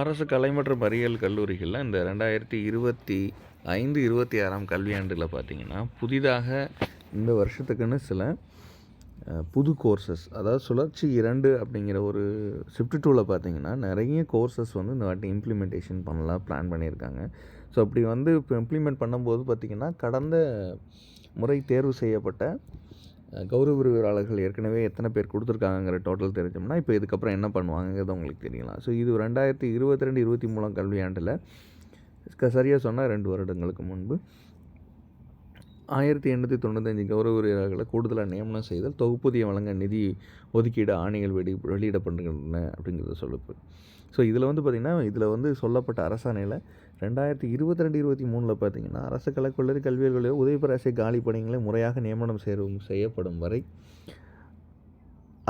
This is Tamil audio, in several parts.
அரசு கலை மற்றும் பொறியியல் கல்லூரிகளில் இந்த ரெண்டாயிரத்தி இருபத்தி ஐந்து இருபத்தி ஆறாம் கல்வியாண்டில் பார்த்தீங்கன்னா புதிதாக இந்த வருஷத்துக்குன்னு சில புது கோர்சஸ் அதாவது சுழற்சி இரண்டு அப்படிங்கிற ஒரு ஷிஃப்ட் டூவில் பார்த்தீங்கன்னா நிறைய கோர்சஸ் வந்து இந்த வாட்டி இம்ப்ளிமெண்டேஷன் பண்ணலாம் பிளான் பண்ணியிருக்காங்க. ஸோ அப்படி வந்து இப்போ இம்ப்ளிமெண்ட் பண்ணும்போது பார்த்திங்கன்னா கடந்த முறை தேர்வு செய்யப்பட்ட கௌரவ விரிவாளர்கள் ஏற்கனவே எத்தனை பேர் கொடுத்துருக்காங்கங்கிற டோட்டல் தெரிஞ்சோம்னா இப்போ இதுக்கப்புறம் என்ன பண்ணுவாங்கங்கிறது உங்களுக்கு தெரியலாம். ஸோ இது ரெண்டாயிரத்தி இருபத்தி ரெண்டு இருபத்தி மூணாம் கல்வியாண்டில் சரியாக சொன்னால் ரெண்டு வருடங்களுக்கு முன்பு ஆயிரத்தி எண்ணூற்றி தொண்ணூத்தஞ்சு கௌரவ வீரர்களை கூடுதலாக நியமனம் செய்தல் தொகுப்பூதியம் வழங்க நிதி ஒதுக்கீடு ஆணைகள் வெளி வெளியிடப்படுகின்றன அப்படிங்கிறத சொல்லப்பு ஸோ இதில் வந்து பார்த்திங்கன்னா இதில் வந்து சொல்லப்பட்ட அரசாணையில் ரெண்டாயிரத்தி இருபத்தி ரெண்டு இருபத்தி மூணில் பார்த்தீங்கன்னா அரசு கலைக்கல்லூரி கல்வியல் கல்லூரி உதவி பேராசிரியர் காலி முறையாக நியமனம் சேரும் செய்யப்படும் வரை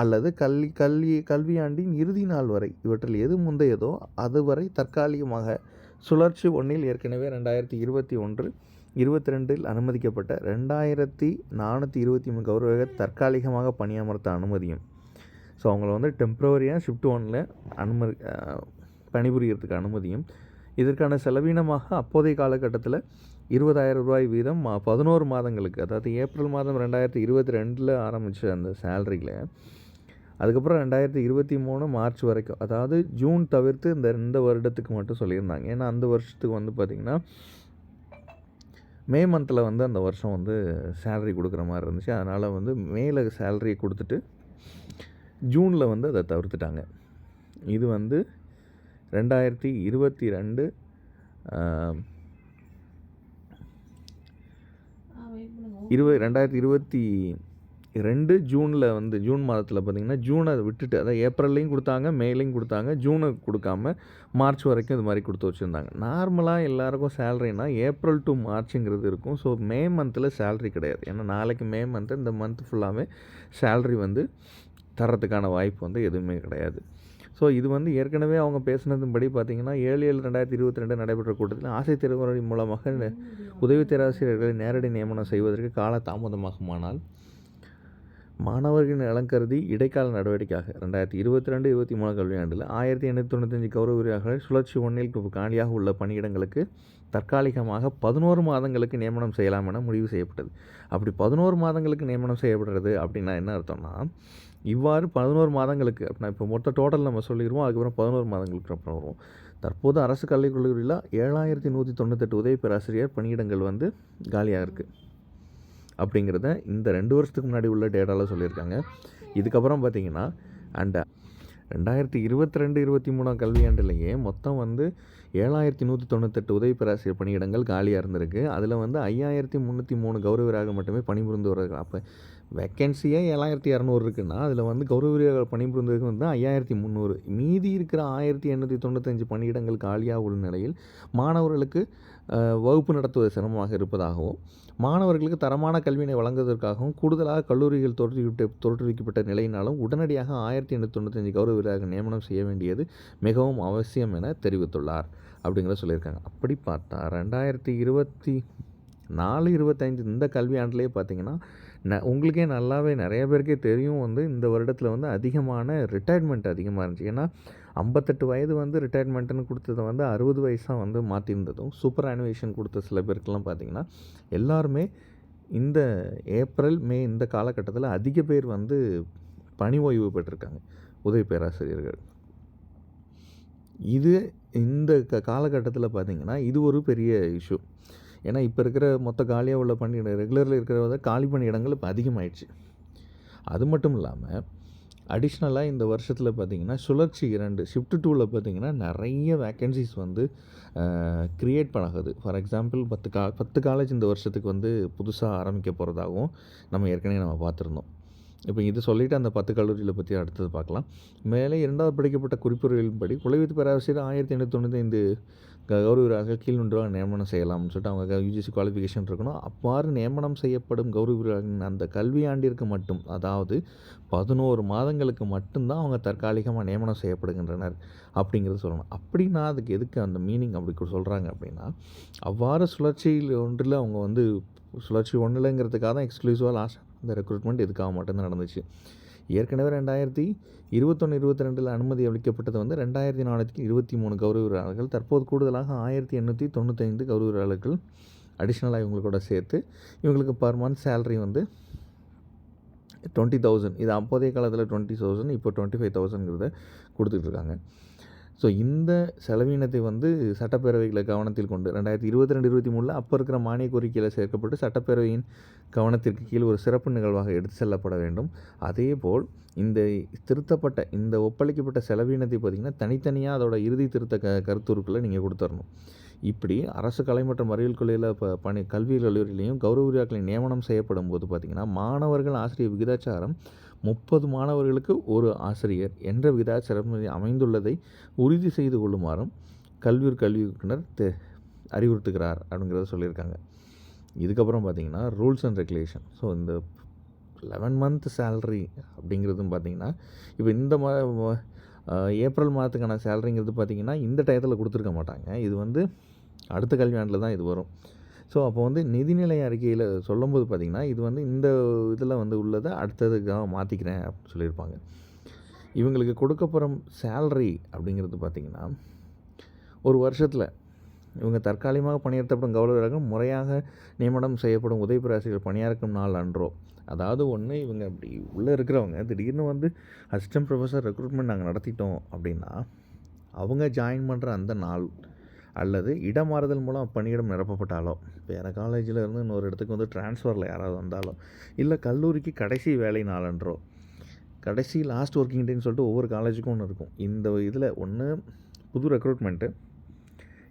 அல்லது கல்வி கல்வி கல்வியாண்டின் இறுதி நாள் வரை இவற்றில் எது முந்தையதோ அதுவரை தற்காலிகமாக சுழற்சி ஒன்றில் ஏற்கனவே ரெண்டாயிரத்தி இருபத்தி ஒன்று இருபத்தி ரெண்டில் அனுமதிக்கப்பட்ட ரெண்டாயிரத்தி நானூற்றி இருபத்தி மூணு கௌரவ தற்காலிகமாக பணியமர்த்த அனுமதியும். ஸோ அவங்கள வந்து டெம்ப்ரவரியாக ஷிஃப்ட் ஒனில் அனுமதி பணிபுரியறதுக்கு அனுமதியும். இதற்கான செலவீனமாக அப்போதைய காலகட்டத்தில் இருபதாயிரம் ரூபாய் வீதம் பதினோரு மாதங்களுக்கு அதாவது ஏப்ரல் மாதம் ரெண்டாயிரத்தி இருபத்தி ரெண்டில் ஆரம்பித்த அந்த சேலரியில் அதுக்கப்புறம் ரெண்டாயிரத்தி இருபத்தி மூணு மார்ச் வரைக்கும் அதாவது ஜூன் தவிர்த்து இந்த இந்த வருடத்துக்கு மட்டும் சொல்லியிருந்தாங்க. ஏன்னா அந்த வருஷத்துக்கு வந்து பார்த்திங்கன்னா மே மந்தில் வந்து அந்த வருஷம் வந்து சேலரி கொடுக்குற மாதிரி இருந்துச்சு. அதனால் வந்து மேல சேலரியை கொடுத்துட்டு ஜூனில் வந்து அதை தவிர்த்துட்டாங்க. இது வந்து ரெண்டாயிரத்தி இருபத்தி ரெண்டு இருபது ரெண்டாயிரத்தி இருபத்தி ரெண்டு ஜூனில் வந்து ஜூன் மாதத்தில் பார்த்தீங்கன்னா ஜூனை விட்டுட்டு அதாவது ஏப்ரல்லையும் கொடுத்தாங்க மேலையும் கொடுத்தாங்க ஜூனை கொடுக்காம மார்ச் வரைக்கும் இது மாதிரி கொடுத்து வச்சுருந்தாங்க. நார்மலாக எல்லாருக்கும் சேலரினா ஏப்ரல் டு மார்ச்சுங்கிறது இருக்கும். ஸோ மே மந்தில் சேலரி கிடையாது. ஏன்னா நாளைக்கு மே மந்த்து இந்த மந்த் ஃபுல்லாகவே சேலரி வந்து தர்றதுக்கான வாய்ப்பு வந்து எதுவுமே கிடையாது. ஸோ இது வந்து ஏற்கனவே அவங்க பேசினதுபடி பார்த்தீங்கன்னா ஏழு ஏழு ரெண்டாயிரத்தி இருபத்தி ரெண்டு நடைபெற்ற கூட்டத்தில் ஆசை தேர்வுமுறை மூலமாக உதவி பேராசிரியர்களை நேரடி நியமனம் செய்வதற்கு கால தாமதமாகுமானால் மாணவர்களின் நலன் கருதி இடைக்கால நடவடிக்கையாக ரெண்டாயிரத்தி இருபத்தி ரெண்டு இருபத்தி மூணு கல்வியாண்டில் ஆயிரத்தி எண்ணூற்றி தொண்ணூத்தஞ்சு கௌரவ உரிமையாளர்கள் சுழற்சி ஒன்றில் காலியாக உள்ள பணியிடங்களுக்கு தற்காலிகமாக பதினோரு மாதங்களுக்கு நியமனம் செய்யலாம் என முடிவு செய்யப்பட்டது. அப்படி பதினோரு மாதங்களுக்கு நியமனம் செய்யப்படுறது அப்படின்னா என்ன அர்த்தம்னா இவ்வாறு பதினோரு மாதங்களுக்கு அப்படின்னா இப்போ மொத்த டோட்டல் நம்ம சொல்லிடுவோம் அதுக்கப்புறம் பதினோரு மாதங்களுக்கு அப்புறம் வருவோம். தற்போது அரசு கல்விக் கல்லூரியில் ஏழாயிரத்தி நூற்றி தொண்ணூத்தெட்டு உதவி பேராசிரியர் பணியிடங்கள் வந்து காலியாக இருக்குது அப்படிங்கிறத இந்த ரெண்டு வருஷத்துக்கு முன்னாடி உள்ள டேட்டாவில் சொல்லியிருக்காங்க. இதுக்கப்புறம் பார்த்தீங்கன்னா அண்ட் ரெண்டாயிரத்தி இருபத்தி ரெண்டு இருபத்தி மூணாம் கல்வியாண்டுலேயே மொத்தம் வந்து ஏழாயிரத்தி நூற்றி தொண்ணூத்தெட்டு உதவி பேராசிரியர் பணியிடங்கள் காலியாக இருந்திருக்கு. அதில் வந்து ஐயாயிரத்தி முந்நூற்றி மூணு கௌரவராக மட்டுமே பணிபுரிந்து வருகிறார்கள் அப்போ வேக்கன்சியே ஏழாயிரத்தி இரநூறு இருக்குன்னா அதில் வந்து கௌரவராக பணிபுரிந்ததுக்கு வந்து ஐயாயிரத்தி முந்நூறு மீதி இருக்கிற ஆயிரத்தி எண்ணூற்றி தொண்ணூத்தஞ்சு பணியிடங்கள் காலியாக உள்ள நிலையில் மாணவர்களுக்கு வகுப்பு நடத்துவது சிரமமாக இருப்பதாகவும் மாணவர்களுக்கு தரமான கல்வியினை வழங்குவதற்காகவும் கூடுதலாக கல்லூரிகள் தோற்றுவிட்டு தோற்றுவிக்கப்பட்ட நிலையினாலும் உடனடியாக ஆயிரத்தி எண்ணூற்றி தொண்ணூத்தஞ்சு கௌரவராக நியமனம் செய்ய வேண்டியது மிகவும் அவசியம் என தெரிவித்துள்ளார். அப்படிங்கிறத சொல்லியிருக்காங்க. அப்படி பார்த்தா ரெண்டாயிரத்தி இருபத்தி நாலு இருபத்தஞ்சு இந்த கல்வியாண்டிலே பார்த்தீங்கன்னா ந உங்களுக்கே நல்லாவே நிறைய பேருக்கே தெரியும் வந்து இந்த வருடத்தில் வந்து அதிகமான ரிட்டையர்மெண்ட் அதிகமாக இருந்துச்சு. ஏன்னா ஐம்பத்தெட்டு வயது வந்து ரிட்டையர்மெண்ட்டுன்னு கொடுத்ததை வந்து அறுபது வயசாக வந்து மாற்றிருந்ததும் சூப்பர் அனிவேஷன் கொடுத்த சில பேருக்கெல்லாம் பார்த்தீங்கன்னா எல்லாருமே இந்த ஏப்ரல் மே இந்த காலகட்டத்தில் அதிக பேர் வந்து பணி ஓய்வு பெற்றிருக்காங்க உதவி பேராசிரியர்கள். இது இந்த க காலகட்டத்தில் பார்த்தீங்கன்னா இது ஒரு பெரிய இஷ்யூ ஏன்னா இப்போ இருக்கிற மொத்த காலியாக உள்ள பணியிட ரெகுலரில் இருக்கிறத காலி பணியிடங்கள் இப்போ அதிகமாகிடுச்சு அது மட்டும் இல்லாமல் அடிஷ்னலாக இந்த வருஷத்தில் பார்த்தீங்கன்னா சுழற்சி இரண்டு ஷிஃப்ட் டூவில் பார்த்தீங்கன்னா நிறைய வேக்கன்சிஸ் வந்து க்ரியேட் பண்ணாகுது. ஃபார் எக்ஸாம்பிள் பத்து கா பத்து காலேஜ் இந்த வருஷத்துக்கு வந்து புதுசாக ஆரம்பிக்க போகிறதாகவும் நம்ம ஏற்கனவே நம்ம பார்த்துருந்தோம். இப்போ இது சொல்லிவிட்டு அந்த பத்து கல்லூரியில் பற்றி அடுத்தது பார்க்கலாம். மேலே இரண்டாவது படிக்கப்பட்ட குறிப்புகளின்படி குலவித்து பேராசிரியர் ஆயிரத்தி எண்ணூற்றி தொண்ணூத்தைந்து கௌரவராக கீழ்நொன்றாக நியமனம் செய்யலாம்னு சொல்லிட்டு அவங்க யூஜிசி குவாலிஃபிகேஷன் இருக்கணும். அவ்வாறு நியமனம் செய்யப்படும் கௌரவராகின் அந்த கல்வியாண்டிற்கு மட்டும் அதாவது பதினோரு மாதங்களுக்கு மட்டும்தான் அவங்க தற்காலிகமாக நியமனம் செய்யப்படுகின்றனர் அப்படிங்கிறது சொல்லணும். அப்படின்னா அதுக்கு எதுக்கு அந்த மீனிங் அப்படி சொல்கிறாங்க அப்படின்னா அவ்வாறு சுழற்சியில் ஒன்றில் அவங்க வந்து சுழற்சி ஒன்றுலங்கிறதுக்காக தான் எக்ஸ்க்ளூசிவாக லாஸ்ட் இந்த ரெக்ரூட்மெண்ட் இதுக்காக மட்டும்தான் நடந்துச்சு. ஏற்கனவே ரெண்டாயிரத்தி இருபத்தொன்று இருபத்தி ரெண்டில் அனுமதி அளிக்கப்பட்டது வந்து ரெண்டாயிரத்தி நானூற்றி இருபத்தி மூணு கௌரவராளர்கள் தற்போது கூடுதலாக ஆயிரத்தி எண்ணூற்றி தொண்ணூத்தைந்து கௌரவராளர்கள் அடிஷ்னலாக இவங்களோட சேர்த்து இவங்களுக்கு பர் மந்த் சேலரி வந்து டுவெண்ட்டி தௌசண்ட் இது அப்போதைய காலத்தில் டுவெண்ட்டி தௌசண்ட் இப்போ டுவெண்ட்டி ஃபைவ் தௌசண்ட்ங்கிறத கொடுத்துட்ருக்காங்க ஸோ இந்த செலவினத்தை வந்து சட்டப்பேரவைகளை கவனத்தில் கொண்டு ரெண்டாயிரத்தி இருபத்தி ரெண்டு இருபத்தி மூணில் அப்போ இருக்கிற மானிய கோரிக்கையில் சேர்க்கப்பட்டு சட்டப்பேரவையின் கவனத்திற்கு கீழ் ஒரு சிறப்பு நிகழ்வாக எடுத்து செல்லப்பட வேண்டும். அதேபோல் இந்த திருத்தப்பட்ட இந்த ஒப்பளிக்கப்பட்ட செலவினத்தை பார்த்திங்கன்னா தனித்தனியாக அதோட இறுதி திருத்த க கருத்துருக்களை நீங்கள் கொடுத்துடணும் இப்படி அரசு கலை மற்றும் அறிவியல் கொள்கையில் இப்போ பணி கல்வி கல்லூரியிலையும் கௌரவ விழாக்களின் நியமனம் செய்யப்படும் போது பார்த்திங்கன்னா மாணவர்கள் ஆசிரியர் விகிதாச்சாரம் முப்பது மாணவர்களுக்கு ஒரு ஆசிரியர் என்ற விகிதாச்சாரம் அமைந்துள்ளதை உறுதி செய்து கொள்ளுமாறும் கல்வியூர் கல்வி இயக்குனர் தெ அறிவுறுத்துகிறார் அப்படிங்கிறத சொல்லியிருக்காங்க. இதுக்கப்புறம் பார்த்திங்கன்னா ரூல்ஸ் அண்ட் ரெகுலேஷன். ஸோ இந்த லெவன் மந்த் சேல்ரி அப்படிங்கிறதும் பார்த்திங்கன்னா இப்போ இந்த மா ஏப்ரல் மாதத்துக்கான சேலரிங்கிறது பார்த்திங்கன்னா இந்த டயத்தில் கொடுத்துருக்க மாட்டாங்க. இது வந்து அடுத்த கல்வியாண்டில் தான் இது வரும். ஸோ அப்போ வந்து நிதிநிலை அறிக்கையில் சொல்லும்போது பார்த்திங்கன்னா இது வந்து இந்த இதில் வந்து உள்ளதை அடுத்ததுக்காக மாற்றிக்கிறேன் அப்படின்னு சொல்லியிருப்பாங்க. இவங்களுக்கு கொடுக்கப்புற சேல்ரி அப்படிங்கிறது பார்த்திங்கன்னா ஒரு வருஷத்தில் இவங்க தற்காலிகமாக பணியாற்றப்படும் கௌரவர்கள் முறையாக நியமனம் செய்யப்படும் உதவி பணியாற்கும் நாள் அன்றோ அதாவது ஒன்று இவங்க அப்படி உள்ளே இருக்கிறவங்க திடீர்னு வந்து அசிஸ்டன்ட் ப்ரொஃபஸர் ரெக்ரூட்மெண்ட் நாங்கள் நடத்திட்டோம் அப்படின்னா அவங்க ஜாயின் பண்ணுற அந்த நாள் அல்லது இடமாறுதல் மூலம் பணியிடம் நிரப்பப்பட்டாலோ வேறு காலேஜில் இருந்து இன்னொரு இடத்துக்கு வந்து ட்ரான்ஸ்ஃபரில் யாராவது வந்தாலோ இல்லை கல்லூரிக்கு கடைசி வேலை நாளன்றோ கடைசி லாஸ்ட் ஒர்க்கிங் டேன்னு சொல்லிட்டு ஒவ்வொரு காலேஜுக்கும் ஒன்று இருக்கும். இந்த இதில் ஒன்று புது ரெக்ரூட்மெண்ட்டு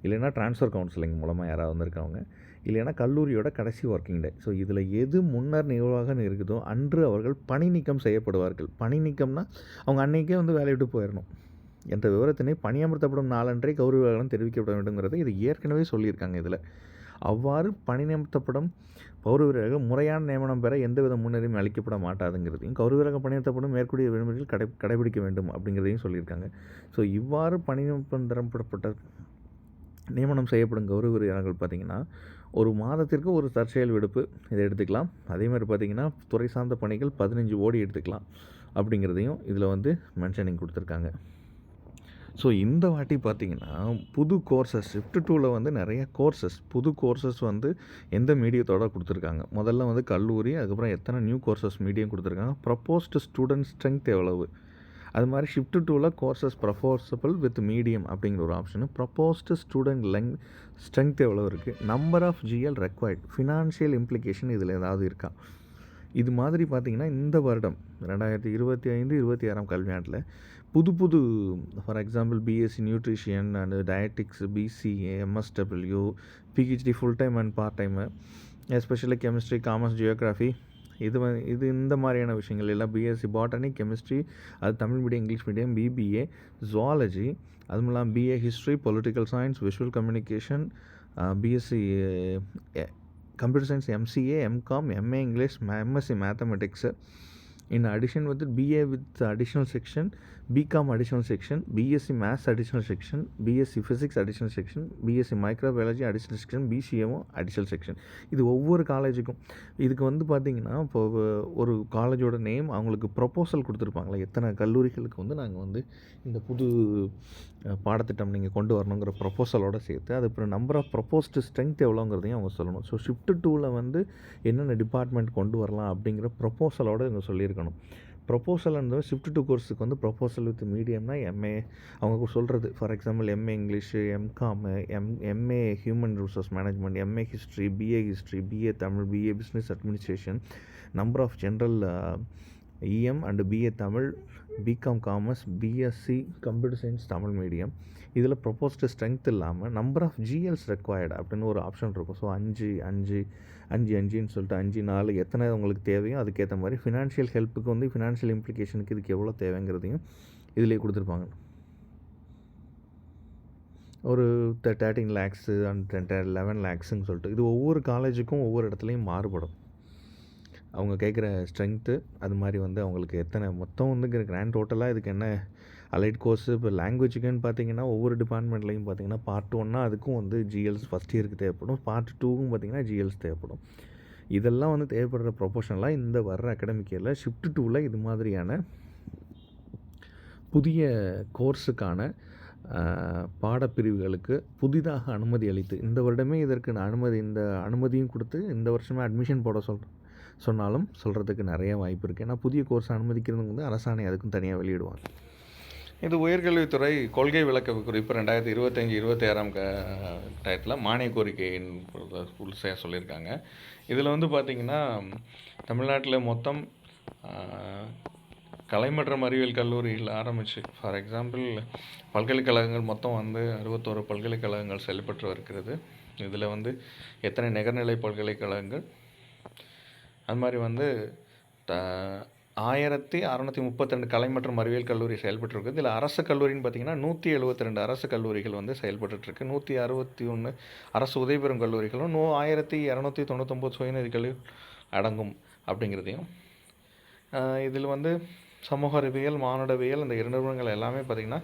இல்லைனா ட்ரான்ஸ்ஃபர் கவுன்சிலிங் மூலமாக யாராவது வந்திருக்கவங்க இல்லைன்னா கல்லூரியோட கடைசி ஒர்க்கிங் டே ஸோ இதில் எது முன்னர் நிகழ்வாக இருக்குதோ அன்று அவர்கள் பணி நீக்கம் செய்யப்படுவார்கள். பணி நீக்கம்னா அவங்க அன்றைக்கே வந்து வேலையை விட்டு போயிடணும் என்ற விவரத்தினை பணியமர்த்தப்படும் நாளன்றே கௌரவர்களும் தெரிவிக்கப்பட வேண்டுங்கிறத இது ஏற்கனவே சொல்லியிருக்காங்க இதில். அவ்வாறு பணி நியமித்தப்படும் பௌர முறையான நியமனம் பெற எந்தவித முன்னுரிமை அளிக்கப்பட மாட்டாதுங்கிறதையும் கௌரவ வீரர்கள் பணியமர்த்தப்படும் மேற்கூடிய விதிமுறைகள் கடை கடைபிடிக்க வேண்டும் அப்படிங்கிறதையும் சொல்லியிருக்காங்க. ஸோ இவ்வாறு பணி நியமனம் தரப்படப்பட்ட நியமனம் செய்யப்படும் கௌரவ வீரர்கள் பார்த்திங்கன்னா ஒரு மாதத்திற்கு ஒரு தற்செயல் விடுப்பு இதை எடுத்துக்கலாம். அதே மாதிரி பார்த்திங்கன்னா துறை சார்ந்த பணிகள் பதினஞ்சு ஓடி எடுத்துக்கலாம் அப்படிங்கிறதையும் இதில் வந்து மென்ஷனிங் கொடுத்துருக்காங்க. ஸோ இந்த வாட்டி பார்த்திங்கன்னா புது கோர்சஸ் ஷிஃப்ட் டூவில் வந்து நிறைய கோர்சஸ் புது கோர்சஸ் வந்து எந்த மீடியத்தோட கொடுத்துருக்காங்க? முதல்ல வந்து கல்லூரி அதுக்கப்புறம் எத்தனை நியூ கோர்சஸ் மீடியம் கொடுத்துருக்காங்க? ப்ரப்போஸ்டு ஸ்டூடெண்ட் ஸ்ட்ரென்த் எவ்வளவு? அது மாதிரி ஷிஃப்ட் டூவில் கோர்சஸ் ப்ரப்போசபிள் வித் மீடியம் அப்படிங்கிற ஒரு ஆப்ஷனு ப்ரப்போஸ்டு ஸ்டூடெண்ட் லெங் ஸ்ட்ரென்த் எவ்வளோ இருக்குது number of GL required financial implication இதில் ஏதாவது இருக்கா? இது மாதிரி பார்த்திங்கன்னா இந்த வருடம் ரெண்டாயிரத்தி இருபத்தி ஐந்து இருபத்தி ஆறாம் கல்வியாண்டில் புது புது for example BSc nutrition and dietetics BCA MSW PhD full time and part time especially chemistry commerce geography இது இது இந்த மாதிரியான விஷயங்கள் எல்லாம் பிஎஸ்சி பாட்டனி கெமிஸ்ட்ரி அது Tamil medium English medium BBA zoology அதுவும் இல்லாமல் BA history political science visual communication BSc computer science MCA MCom MA English MSc mathematics in addition with BA with additional section BCom additional section BSc maths additional section BSc physics additional section BSc microbiology additional section பிசிஏவும் additional section இது ஒவ்வொரு காலேஜுக்கும் இதுக்கு வந்து பார்த்திங்கன்னா இப்போ ஒரு காலேஜோட நேம் அவங்களுக்கு ப்ரொப்போசல் கொடுத்துருப்பாங்களே எத்தனை கல்லூரிகளுக்கு வந்து நாங்கள் வந்து இந்த புது பாடத்திட்டம் நீங்கள் கொண்டு வரணுங்கிற ப்ரொப்போசலோடு சேர்த்து அது அப்புறம் நம்பர் ஆஃப் ப்ரொப்போஸ்டு ஸ்ட்ரென்த் எவ்வளோங்கிறதையும் அவங்க சொல்லணும். ஸோ ஷிஃப்ட் டூவில் வந்து என்னென்ன டிபார்ட்மெண்ட் கொண்டு வரலாம் அப்படிங்கிற ப்ரொப்போசலோடு இவங்க சொல்லியிருக்கணும். ப்ரொப்போசல் அந்த ஷிஃப்ட் டூ கோர்ஸுக்கு வந்து ப்ரொப்போசல் வித் மீடியம்னா எம்ஏ அவங்க சொல்கிறது for example MA English MCom M MA human resource management MA history BA history BA Tamil BA business administration number of general EM and BA Tamil BCom commerce BSc computer science Tamil medium இதில் ப்ரொப்போஸ்டு ஸ்ட்ரென்த் இல்லாமல் நம்பர் ஆஃப் ஜிஎல்ஸ் ரெக்வயர்டு அப்படின்னு ஒரு ஆப்ஷன் இருக்கும். ஸோ அஞ்சு அஞ்சு அஞ்சு அஞ்சுன்னு சொல்லிட்டு அஞ்சு நாலு எத்தனை உங்களுக்கு தேவையோ அதுக்கேற்ற மாதிரி ஃபினான்ஷியல் ஹெல்ப்புக்கு வந்து ஃபினான்ஷியல் இம்ப்ளிகேஷனுக்கு இதுக்கு எவ்வளோ தேவைங்கிறதையும் இதிலே கொடுத்துருப்பாங்க. ஒரு thirteen lakhs and ten eleven லேக்ஸுன்னு சொல்லிட்டு இது ஒவ்வொரு காலேஜுக்கும் ஒவ்வொரு இடத்துலையும் மாறுபடும். அவங்க கேட்குற ஸ்ட்ரென்த்து அது மாதிரி வந்து அவங்களுக்கு எத்தனை? மொத்தம் வந்து கிராண்ட் டோட்டலாக இதுக்கு என்ன அலைட் கோர்ஸு இப்போ லாங்குவேஜுக்குன்னு பார்த்தீங்கன்னா ஒவ்வொரு டிபார்ட்மெண்ட்லையும் பார்த்தீங்கன்னா பார்ட் ஒன்னா அதுக்கும் வந்து ஜிஎல்ஸ் ஃபஸ்ட் இயருக்கு தேவைப்படும். பார்ட் டூவும் பார்த்தீங்கன்னா ஜிஎல்ஸ் தேவைப்படும். இதெல்லாம் வந்து தேவைப்படுற ப்ரொபோஷனலாக இந்த வர்ற அகாடமிக் இயரில் ஷிஃப்ட் டூவில் இது மாதிரியான புதிய கோர்ஸுக்கான பாடப்பிரிவுகளுக்கு புதிதாக அனுமதி அளித்து இந்த வருடமே இதற்கு நான் அனுமதி இந்த அனுமதியும் கொடுத்து இந்த வருஷமே அட்மிஷன் போட சொல்கிறேன் சொன்னாலும் சொல்கிறதுக்கு நிறைய வாய்ப்பு இருக்குது ஏன்னா புதிய கோர்ஸ் அனுமதிக்கிறது வந்து அரசாணை அதுக்கும் தனியாக வெளியிடுவாங்க. இது உயர்கல்வித்துறை கொள்கை விளக்க குறிப்பு ரெண்டாயிரத்தி இருபத்தஞ்சி இருபத்தி ஆறாம் க டயத்தில் மானிய கோரிக்கையின் புதுசாக சொல்லியிருக்காங்க. இதில் வந்து பார்த்திங்கன்னா தமிழ்நாட்டில் மொத்தம் ஆஹ், கலை மற்றும் அறிவியல் கல்லூரிகள் ஆரம்பிச்சு. ஃபார் எக்ஸாம்பிள் பல்கலைக்கழகங்கள் மொத்தம் வந்து அறுபத்தோரு பல்கலைக்கழகங்கள் செயல்பட்டு வருகிறது. இதில் வந்து எத்தனை நிகர்நிலை பல்கலைக்கழகங்கள் அது மாதிரி வந்து த ஆயிரத்தி அறநூற்றி முப்பத்தி ரெண்டு கலை மற்றும் அறிவியல் கல்லூரி செயல்பட்டுருக்கு இதில் அரசு கல்லூரின்னு பார்த்தீங்கன்னா நூற்றி எழுபத்தி ரெண்டு அரசு கல்லூரிகள் வந்து செயல்பட்டுருக்கு நூற்றி அறுபத்தி ஒன்று அரசு உதவி பெறும் கல்லூரிகளும் நூ ஆயிரத்தி இரநூத்தி தொண்ணூத்தொம்பது சுயநிதிகளில் அடங்கும் அப்படிங்கிறதையும். இதில் வந்து சமூக அறிவியல் மானுடவியல் இந்த நிறுவனங்கள் எல்லாமே பார்த்திங்கன்னா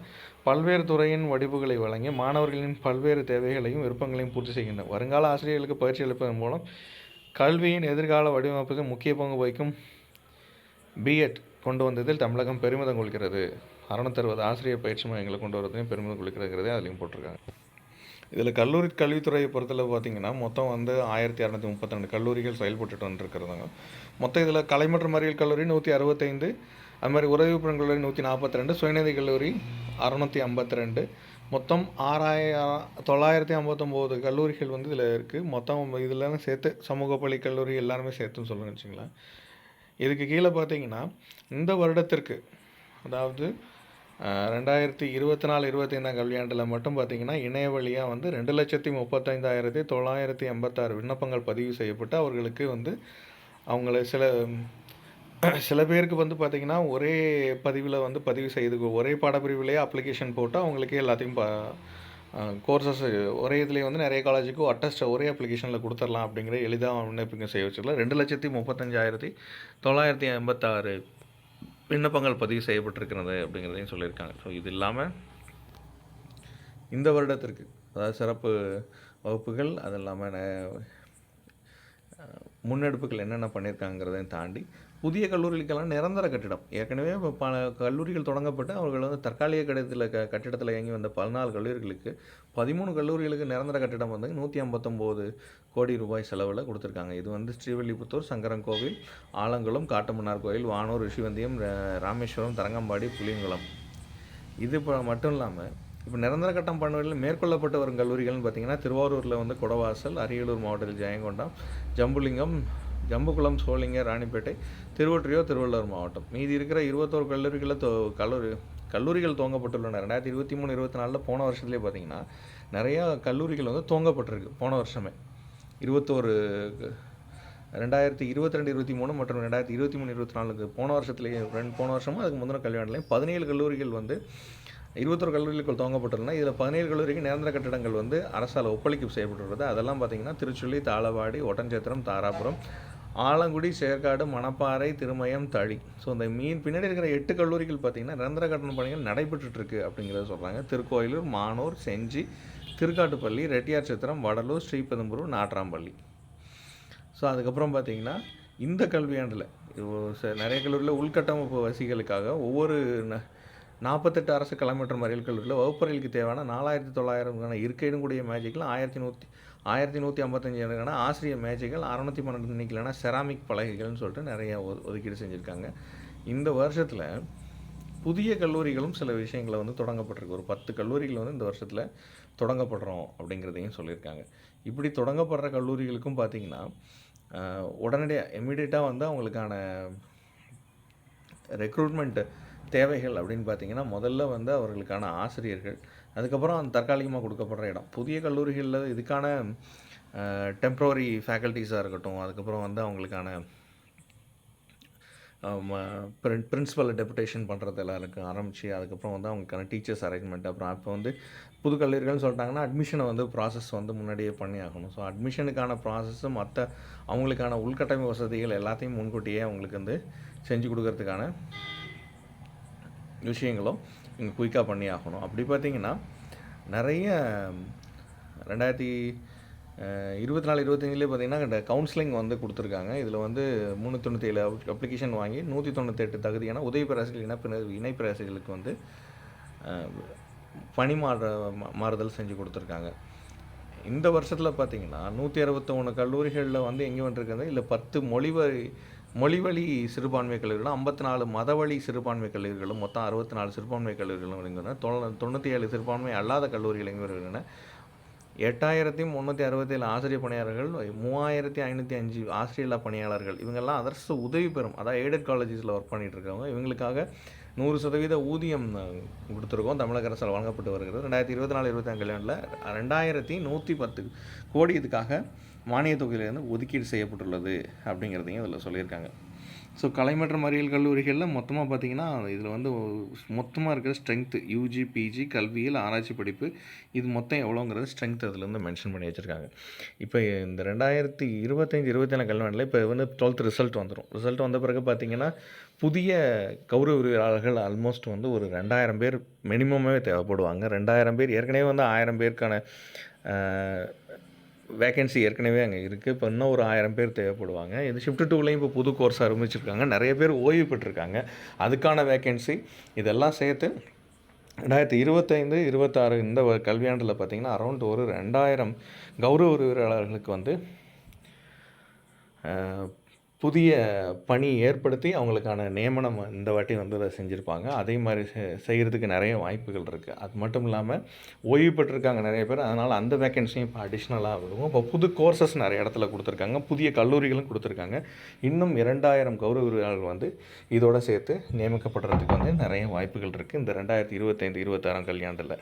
பல்வேறு துறையின் வடிவுகளை வழங்கி மாணவர்களின் பல்வேறு தேவைகளையும் விருப்பங்களையும் பூர்த்தி செய்கின்றன. வருங்கால ஆசிரியர்களுக்கு பயிற்சி அளிப்பதன் மூலம் கல்வியின் எதிர்கால வடிவமைப்புக்கு முக்கிய பங்கு வகிக்கும் பிஎட் கொண்டு வந்ததில் தமிழகம் பெருமிதம் கொள்கிறது. அறுநூத்தறுபது ஆசிரியர் பயிற்சி மையங்களை கொண்டு வரதையும் பெருமிதம் கொள்கிறதுங்கிறதே அதுலேயும் போட்டிருக்காங்க. இதில் கல்லூரி கல்வித்துறையை பொறுத்தளவு பார்த்தீங்கன்னா மொத்தம் வந்து ஆயிரத்தி இரநூத்தி முப்பத்தி ரெண்டு கல்லூரிகள் செயல்பட்டுட்டு வந்துருக்கிறதாங்க. மொத்தம் இதில் கலை மற்றும் அறிவியல் கல்லூரி நூற்றி அறுபத்தைந்து அது மாதிரி உதவி கல்லூரி நூற்றி நாற்பத்தி ரெண்டு சுயநிதி கல்லூரி அறநூற்றி ஐம்பத்தி ரெண்டு மொத்தம் ஆறாயிரம் தொள்ளாயிரத்தி ஐம்பத்தொம்போது கல்லூரிகள் வந்து இதில் இருக்குது. மொத்தம் இதில் சேர்த்து சமூக பள்ளி கல்லூரி எல்லாருமே சேர்த்துன்னு சொல்லுங்க வச்சுங்களேன். இதுக்கு கீழே பார்த்தீங்கன்னா இந்த வருடத்திற்கு அதாவது ரெண்டாயிரத்தி இருபத்தி நாலு இருபத்தைந்தாம் கல்வியாண்டில் மட்டும் பார்த்தீங்கன்னா இணைய வழியாக வந்து ரெண்டு லட்சத்தி முப்பத்தைந்தாயிரத்தி தொள்ளாயிரத்தி எண்பத்தாறு விண்ணப்பங்கள் பதிவு செய்யப்பட்டு அவர்களுக்கு வந்து அவங்கள சில சில பேருக்கு வந்து பார்த்திங்கன்னா ஒரே பதிவில் வந்து பதிவு செய்து ஒரே பாடப்பிரிவுலேயே அப்ளிகேஷன் போட்டு அவங்களுக்கு எல்லாத்தையும் ப கோர்சஸ் ஒரே இதுலேயே வந்து நிறைய காலேஜுக்கு அட்டஸ்ட் ஒரே அப்ளிகேஷனில் கொடுத்துடலாம் அப்படிங்கிற எளிதாக விண்ணப்பிங்க செய்ய வச்சுக்கலாம் ரெண்டு லட்சத்தி முப்பத்தஞ்சாயிரத்தி தொள்ளாயிரத்தி எண்பத்தாறு விண்ணப்பங்கள் பதிவு செய்யப்பட்டிருக்கிறது அப்படிங்கிறதையும் சொல்லியிருக்காங்க. ஸோ இது இல்லாமல் இந்த வருடத்திற்கு அதாவது சிறப்பு வகுப்புகள் அது இல்லாமல் முன்னெடுப்புகள் என்னென்ன பண்ணியிருக்காங்கிறதையும் தாண்டி புதிய கல்லூரிகளுக்கெல்லாம் நிரந்தர கட்டிடம். ஏற்கனவே இப்போ பல கல்லூரிகள் தொடங்கப்பட்டு அவர்கள் வந்து தற்காலிக கட்டிடத்தில் க கட்டிடத்தில் இயங்கி வந்த பதினாலு கல்லூரிகளுக்கு பதிமூணு கல்லூரிகளுக்கு நிரந்தர கட்டிடம் வந்து நூற்றி ஐம்பத்தொம்போது கோடி ரூபாய் செலவில் கொடுத்துருக்காங்க. இது வந்து ஸ்ரீவில்லிபுத்தூர் சங்கரன்கோவில் ஆலங்குளம் காட்டுமன்னார் கோயில் வானூர் ரிஷிவந்தியம் ராமேஸ்வரம் தரங்கம்பாடி புளியங்குளம். இது இப்போ மட்டும் இல்லாமல் இப்போ நிரந்தர கட்டம் பண்ணுவதில் மேற்கொள்ளப்பட்டு வரும் கல்லூரிகள்னு பார்த்தீங்கன்னா திருவாரூரில் வந்து குடவாசல் அரியலூர் மாவட்டத்தில் ஜெயங்கொண்டம் ஜம்புலிங்கம் ஜம்புகுளம் சோளிங்க ராணிப்பேட்டை திருவொற்றியோ திருவள்ளூர் மாவட்டம். மீதி இருக்கிற இருபத்தோரு கல்லூரிகளில் தோ கல்லூரி கல்லூரிகள் துவங்கப்பட்டுள்ளன. ரெண்டாயிரத்தி இருபத்தி மூணு இருபத்தி நாலில் போன வருஷத்துலேயே பார்த்தீங்கன்னா நிறையா கல்லூரிகள் வந்து துவங்கப்பட்டிருக்கு போன வருஷமே. இருபத்தோரு ரெண்டாயிரத்தி இருபத்தி ரெண்டு இருபத்தி மூணு மற்றும் ரெண்டாயிரத்தி இருபத்தி மூணு இருபத்தி நாலுக்கு போன வருஷத்துலேயே ரெண்டு போன வருஷமும் அதுக்கு முந்தின கல்வியாண்டுலையும் பதினேழு கல்லூரிகள் வந்து இருபத்தொரு கல்லூரிகள் துவங்கப்பட்டுள்ளன. இதில் பதினேழு கல்லூரிக்கு நிரந்தர கட்டடங்கள் வந்து அரசால் ஒப்பளிக்கு செய்யப்பட்டுள்ளது. அதெல்லாம் பார்த்தீங்கன்னா திருச்சுள்ளி தாளவாடி ஒட்டன்சத்திரம் தாராபுரம் ஆலங்குடி சேர்க்காடு மணப்பாறை திருமயம் தளி ஸோ இந்த மீன் பின்னாடி இருக்கிற எட்டு கல்லூரிகள் பார்த்திங்கன்னா நிரந்தர கட்டண பணிகள் நடைபெற்றுட்ருக்கு அப்படிங்கிறத சொல்கிறாங்க திருக்கோயிலூர் மானூர் செஞ்சி திருக்காட்டுப்பள்ளி ரெட்டியார் சித்திரம் வடலூர் ஸ்ரீபெரும்புரூர் நாட்ராம்பள்ளி ஸோ அதுக்கப்புறம் பார்த்தீங்கன்னா இந்த கல்வியாண்டில் ச- நிறைய கல்லூரியில் உள்கட்டமைப்பு வசதிகளுக்காக ஒவ்வொரு ந- நாற்பத்தெட்டு அரசு கிலோமீட்டர் மறியல் கல்லூரியில் வகுப்பறைகளுக்கு தேவையான நாலாயிரத்தி தொள்ளாயிரம்கான இருக்கையிடும் கூடிய மேஜிக்கில் ஆயிரத்தி நூற்றி ஆயிரத்தி நூற்றி ஐம்பத்தஞ்சு ஐம்பத்தஞ்சுக்கான ஆசிரியர் மேஜைகள் அறநூற்றி பன்னெண்டு எண்ணிக்கையிலான செராமிக் பலகைகள்னு சொல்லிட்டு நிறையா ஒ- ஒதுக்கீடு செஞ்சுருக்காங்க. இந்த வருஷத்தில் புதிய கல்லூரிகளும் சில விஷயங்களை வந்து தொடங்கப்பட்டிருக்கு. ஒரு பத்து கல்லூரிகள் வந்து இந்த வருஷத்தில் தொடங்கப்படுறோம் அப்படிங்கிறதையும் சொல்லியிருக்காங்க. இப்படி தொடங்கப்படுற கல்லூரிகளுக்கும் பார்த்திங்கன்னா உடனடியாக இம்மிடியட்டாக வந்து அவங்களுக்கான ரெக்ரூட்மெண்ட் தேவைகள் அப்படின்னு பார்த்தீங்கன்னா முதல்ல வந்து அவர்களுக்கான ஆசிரியர்கள் அதுக்கப்புறம் அந்த தற்காலிகமாக கொடுக்கப்படுற இடம். புதிய கல்லூரிகளில் இதுக்கான டெம்ப்ரவரி ஃபேக்கல்ட்டிஸாக இருக்கட்டும் அதுக்கப்புறம் வந்து அவங்களுக்கான பிரின்ஸிபல் டெபுடேஷன் பண்ணுறது இருக்குது ஆரம்பித்து அதுக்கப்புறம் வந்து அவங்களுக்கான டீச்சர்ஸ் அரேஞ்ச்மெண்ட் அப்புறம் இப்போ வந்து புது கல்லூரிகள்னு சொல்லிட்டாங்கன்னா அட்மிஷனை வந்து ப்ராசஸ் வந்து முன்னாடியே பண்ணி ஆகணும். ஸோ அட்மிஷனுக்கான ப்ராசஸ்ஸும் மற்ற அவங்களுக்கான உள்கட்டமைப்பு வசதிகள் எல்லாத்தையும் முன்கூட்டியே அவங்களுக்கு வந்து செஞ்சு கொடுக்கறதுக்கான விஷயங்களும் இங்கே குயிக்காக பண்ணி ஆகணும். அப்படி பார்த்தீங்கன்னா நிறைய ரெண்டாயிரத்தி இருபத்தி நாலு இருபத்தஞ்சிலே பார்த்தீங்கன்னா கவுன்சிலிங் வந்து கொடுத்துருக்காங்க. இதில் வந்து முந்நூற்றி தொண்ணூற்றி ஏழு அப்ளிகேஷன் வாங்கி நூற்றி தொண்ணூத்தெட்டு தகுதியான உதவி பேராசிரியர் இன இணை பேராசிரியர்களுக்கு வந்து பணி மாற மா- மாறுதல் செஞ்சு கொடுத்துருக்காங்க. இந்த வருஷத்தில் பார்த்தீங்கன்னா நூற்றி அறுபத்தொன்று கல்லூரிகளில் வந்து எங்கே வந்துருக்கிறது இல்லை பத்து மொழிவழி மொழிவழி சிறுபான்மை கல்லூரிகளும் ஐம்பத்தி நாலு மதவழி சிறுபான்மை கல்லூரிகளும் மொத்தம் அறுபத்தி நாலு சிறுபான்மை கல்லூரிகளும் வருகின்றன தொண்ணூ- தொண்ணூற்றி ஏழு சிறுபான்மை அல்லாத கல்லூரிகள் இளைஞர்கள் வருகின்றன எட்டாயிரத்தி முந்நூற்றி அறுபத்தேழு ஆசிரியர் பணியாளர்கள் மூவாயிரத்தி ஐநூற்றி அஞ்சு ஆஸ்திரேலியா பணியாளர்கள். இவங்கெல்லாம் அரசு உதவி பெறும். அதாவது எய்டட் காலேஜஸில் ஒர்க் பண்ணிகிட்டு இருக்கவங்க இவங்களுக்காக நூறு சதவீத ஊதியம் கொடுத்துருக்கோம். தமிழக அரசால் வழங்கப்பட்டு வருகிறது. ரெண்டாயிரத்தி இருபத்தி நாலு இருபத்தாறு கல்யாணில் ரெண்டாயிரத்தி நூற்றி பத்து கோடி இதுக்காக மானியத் தொகையிலிருந்து ஒதுக்கீடு செய்யப்பட்டுள்ளது அப்படிங்கிறதையும் இதில் சொல்லியிருக்காங்க. ஸோ கலை மற்றும் அறிவியல் கல்லூரிகளில் மொத்தமாக பார்த்தீங்கன்னா இதில் வந்து மொத்தமாக இருக்கிற ஸ்ட்ரென்த்து யூஜி பிஜி கல்வியில் ஆராய்ச்சி படிப்பு இது மொத்தம் எவ்வளோங்கிறது ஸ்ட்ரென்த் அதில் வந்து மென்ஷன் பண்ணி வச்சுருக்காங்க. இப்போ இந்த ரெண்டாயிரத்தி இருபத்தஞ்சி இருபத்தேழு கல்வியாண்டில் இப்போ வந்து டுவெல்த் ரிசல்ட் வந்துடும் ரிசல்ட் வந்த பிறகு பார்த்தீங்கன்னா புதிய கௌரவியாளர்கள் ஆல்மோஸ்ட் வந்து ஒரு ரெண்டாயிரம் பேர் மினிமமே தேவைப்படுவாங்க. ரெண்டாயிரம் பேர் ஏற்கனவே வந்து ஆயிரம் பேருக்கான வேகன்சி ஏற்கனவே அங்கே இருக்குது இப்போ இன்னும் ஒரு ஆயிரம் பேர் தேவைப்படுவாங்க. இது ஷிஃப்ட் டூலையும் இப்போ புது கோர்ஸ் ஆரம்பிச்சிருக்காங்க. நிறைய பேர் ஓய்வு பெற்றிருக்காங்க. அதுக்கான வேகன்சி இதெல்லாம் சேர்த்து ரெண்டாயிரத்தி இருபத்தைந்து இருபத்தாறு இந்த வ- கல்வியாண்டில் பார்த்தீங்கன்னா அரௌண்ட் ஒரு ரெண்டாயிரம் கௌரவ உரிமையாளர்களுக்கு வந்து புதிய பணி ஏற்படுத்தி அவங்களுக்கான நியமனம் இந்த வாட்டி வந்து அதை செஞ்சுருப்பாங்க. அதே மாதிரி செ- செய்கிறதுக்கு நிறைய வாய்ப்புகள் இருக்குது அது மட்டும் இல்லாமல் ஓய்வு பெற்றிருக்காங்க நிறைய பேர். அதனால் அந்த வேக்கன்சியும் இப்போ அடிஷ்னலாக வரும் இப்போ புது கோர்சஸ் நிறைய இடத்துல கொடுத்துருக்காங்க. புதிய கல்லூரிகளும் கொடுத்துருக்காங்க. இன்னும் இரண்டாயிரம் கௌரவ விருதாளர்கள் வந்து இதோட சேர்த்து நியமிக்கப்படுறதுக்கு வந்து நிறைய வாய்ப்புகள் இருக்குது இந்த ரெண்டாயிரத்தி இருபத்தைந்து இருபத்தாறாம் கல்யாண்டில்